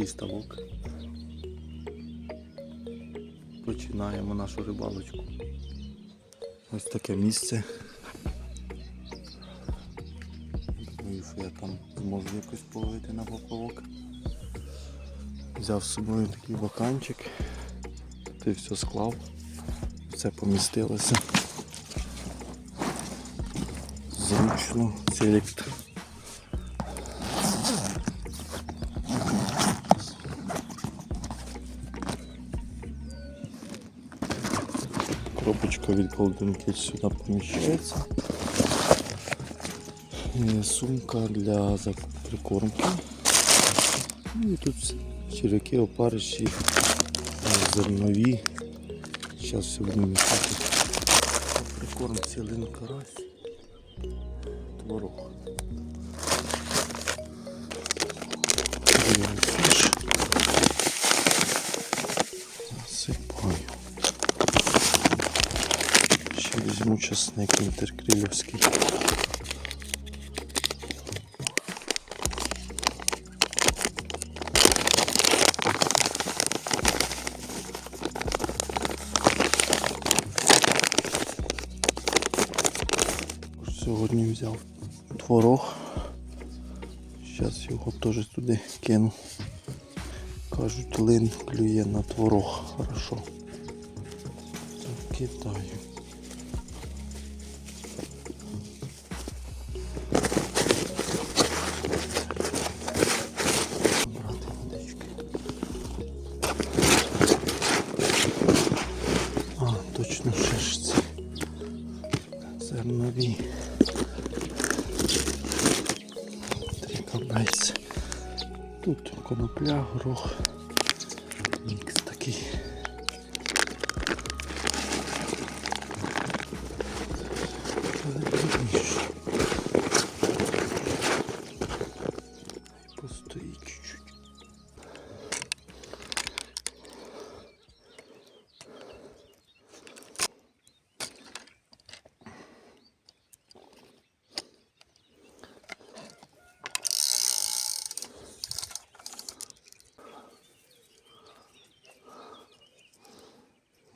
такий ставок. Починаємо нашу рибалочку. Ось таке місце. Думаю, що я там зможу якось половити на поплавок. Взяв з собою такий баканчик. Ти все склав. Все помістилося. Зручно, селект. Від Golden Cage сюди поміщається. Е, Сумка для прикормки. Ну тут черв'яки, опариші, е, зернові. Зараз все будемо мішати. Прикорм цілин карась. Творог. Часник інтеркрилівський. Сьогодні взяв творог. Зараз його теж туди кину. Кажуть, лин клює на творог. Хорошо. Кидаю. Конопля,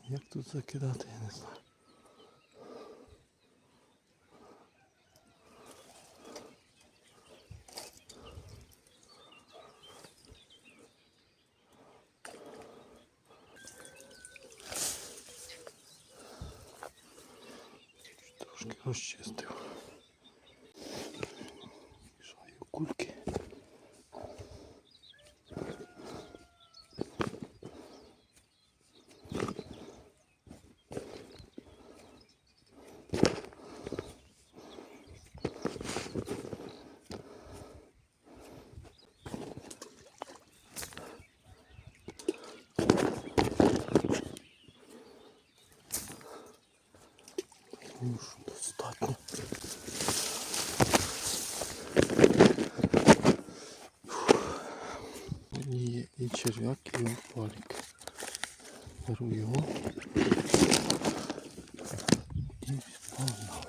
Як тут закидати, я не знаю. Ну що, достатньо. Є і черв'як, і опалік. Беру його. І погнав.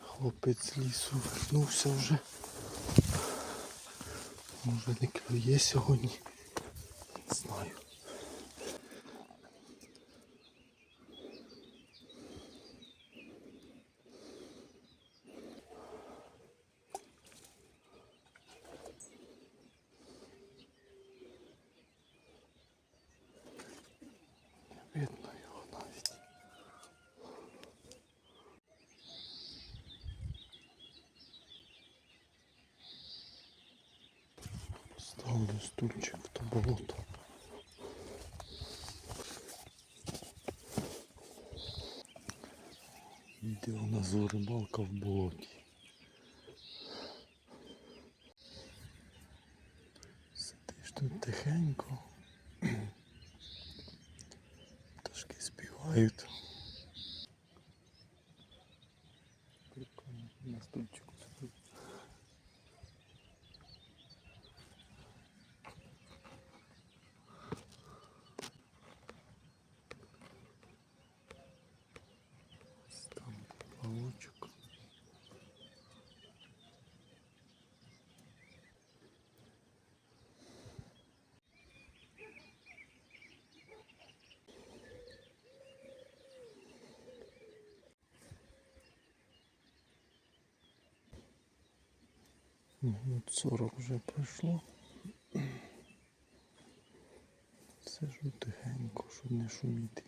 Хлопець з лісу вернувся вже. Може не клює сьогодні. Не знаю. Ставлю стульчик в то болото. Іде у нас рибалка в болоті. Сидиш тут тихенько. Пташки співають. Прикольно, на стульчику сидить. Ось Там павучок. Минут 40 вже пройшло. Сижу тихенько, щоб не шуміти.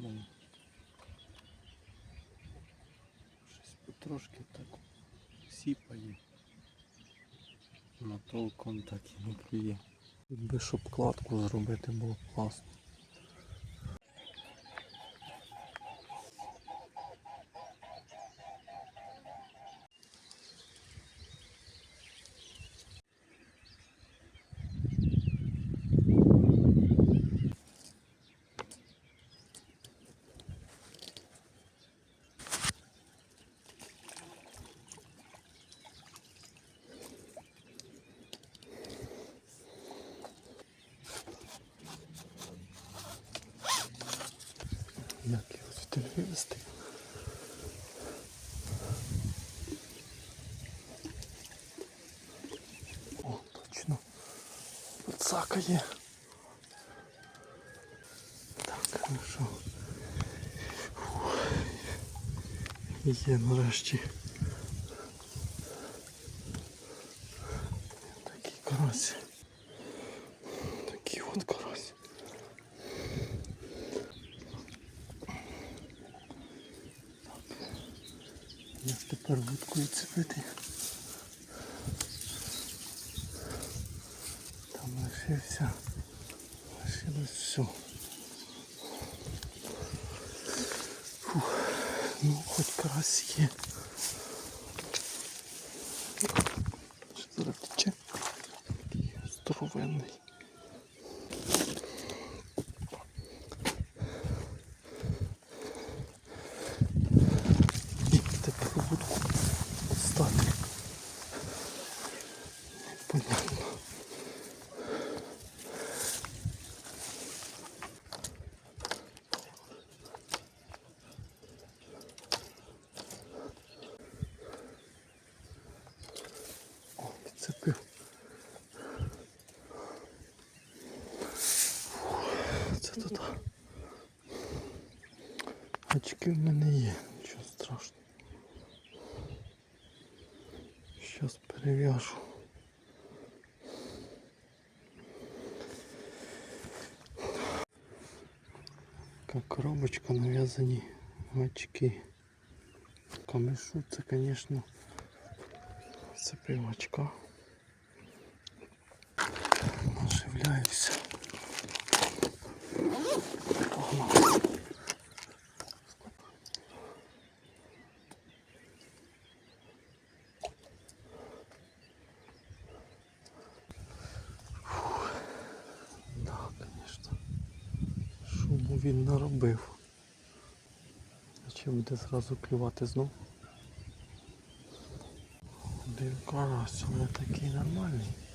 Восьмому. Щось потрошки так сіпає. На толком так і не клює. Якби щоб кладку зробити було класно. Як його звідти вивезти? О, точно. Цакає. Так, хорошо. що. Є нарешті. Вудкою цепити? Там лишився. Лишилось все. Фух. Ну, хоч карась є. Ще зараз тече. О, підцепив. Фух, Це туди. Очки в мене є, нічого страшного. Щас перев'яжу. Така коробочка нав'язані очки. Камешу це, звісно, цепивачка. Наживляюся. Шуму він наробив. А чи буде зразу клювати знов? Один карась, але такий нормальний.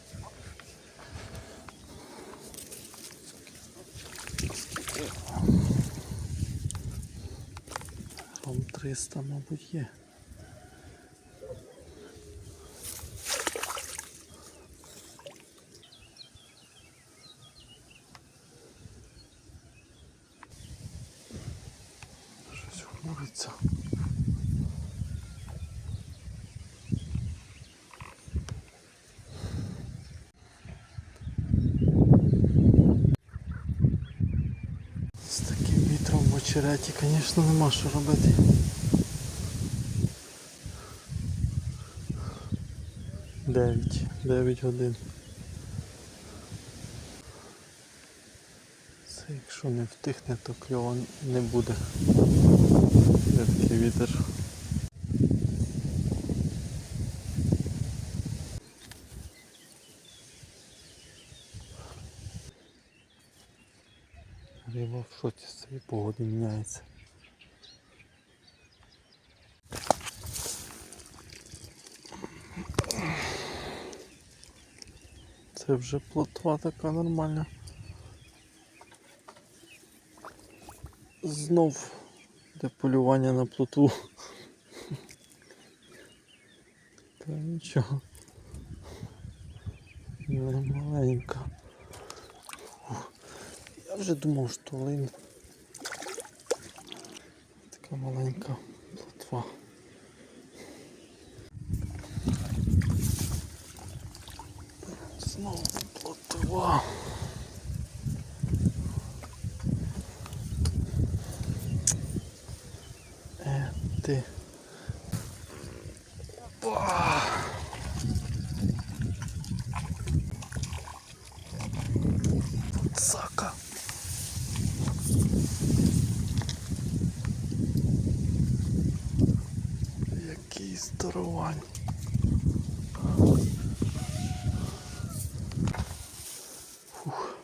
Ром 300, мабуть, є. Щось хмуриться. З таким в звісно, нема що робити. Дев'ять. Дев'ять годин. Це якщо не втихне, то кльово не буде. Де вітер. Шоці з цієї погоди міняється. Це вже плотва така нормальна. Знов де полювання на плотву. Та нічого. Ух, Я вже думав, що лин. Така маленька плотва. Знову плотва. Е, ти. Опа! Сака. Який здоровань. Фух.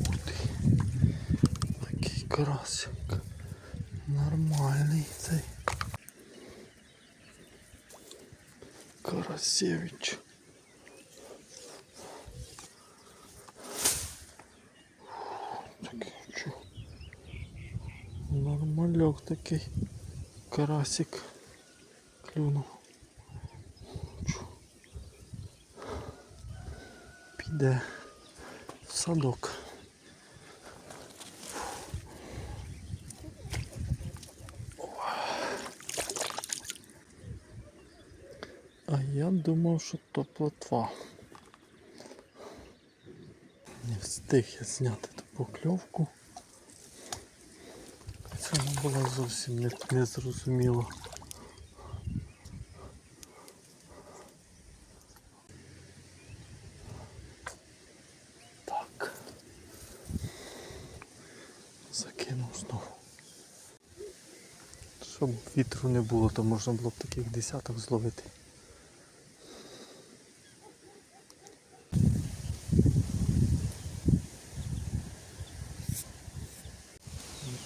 Ух ти. Такий карасик. Нормальний цей. Карасевич. Такий. Нормальок такий. Карасик. Клюнув. Чу. Піде в садок. А я думав, що то плотва. Не встиг я зняти ту покльовку. Це вона була зовсім не, не зрозуміло. Так. Закинув знову. Щоб вітру не було, то можна було б таких десяток зловити.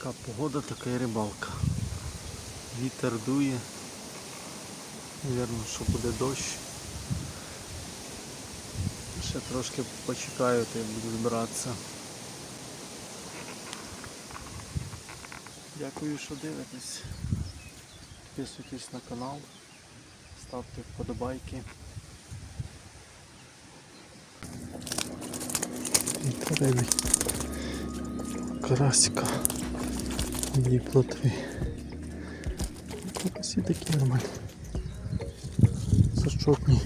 Яка погода, така і рибалка. Вітер дує. Вірно, що буде дощ. Ще трошки почекаю, то я буду збиратися. Дякую, що дивитесь. Підписуйтесь на канал, ставте вподобайки. Карасика. Дві плотви. Карасі такі нормальні. Зачетні.